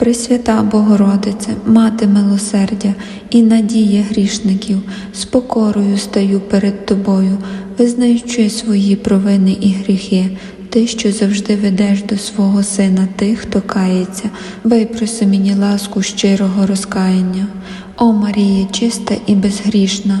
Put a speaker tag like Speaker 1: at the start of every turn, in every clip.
Speaker 1: Пресвята Богородице, Мати милосердя і надія грішників, з покорою стаю перед Тобою, визнаючи свої провини і гріхи, Ти, що завжди ведеш до свого Сина тих, хто кається, випроси мені ласку щирого розкаяння. О Марія, чиста і безгрішна,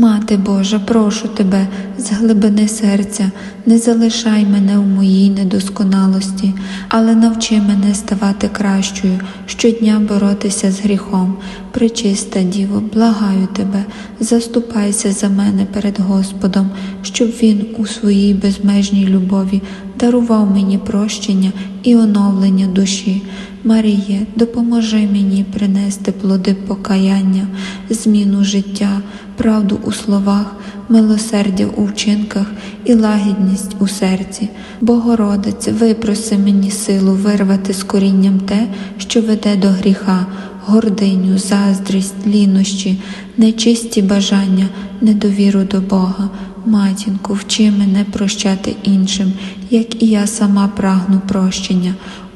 Speaker 1: Мати Божа, прошу тебе з глибини серця, не залишай мене у моїй недосконалості, але навчи мене ставати кращою, щодня боротися з гріхом. Пречиста Діво, благаю тебе, заступайся за мене перед Господом, щоб Він у своїй безмежній любові дарував мені прощення і оновлення душі. Маріє, допоможи мені принести плоди покаяння, зміну життя, правду у словах, милосердя у вчинках і лагідність у серці. Богородице, випроси мені силу вирвати з корінням те, що веде до гріха, гординю, заздрість, лінощі, нечисті бажання, недовіру до Бога. Матінку, вчи мене прощати іншим, як і я сама прагну прощення.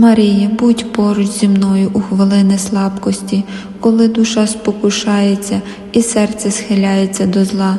Speaker 1: Марія, будь поруч зі мною у хвилини слабкості, коли душа спокушається і серце схиляється до зла.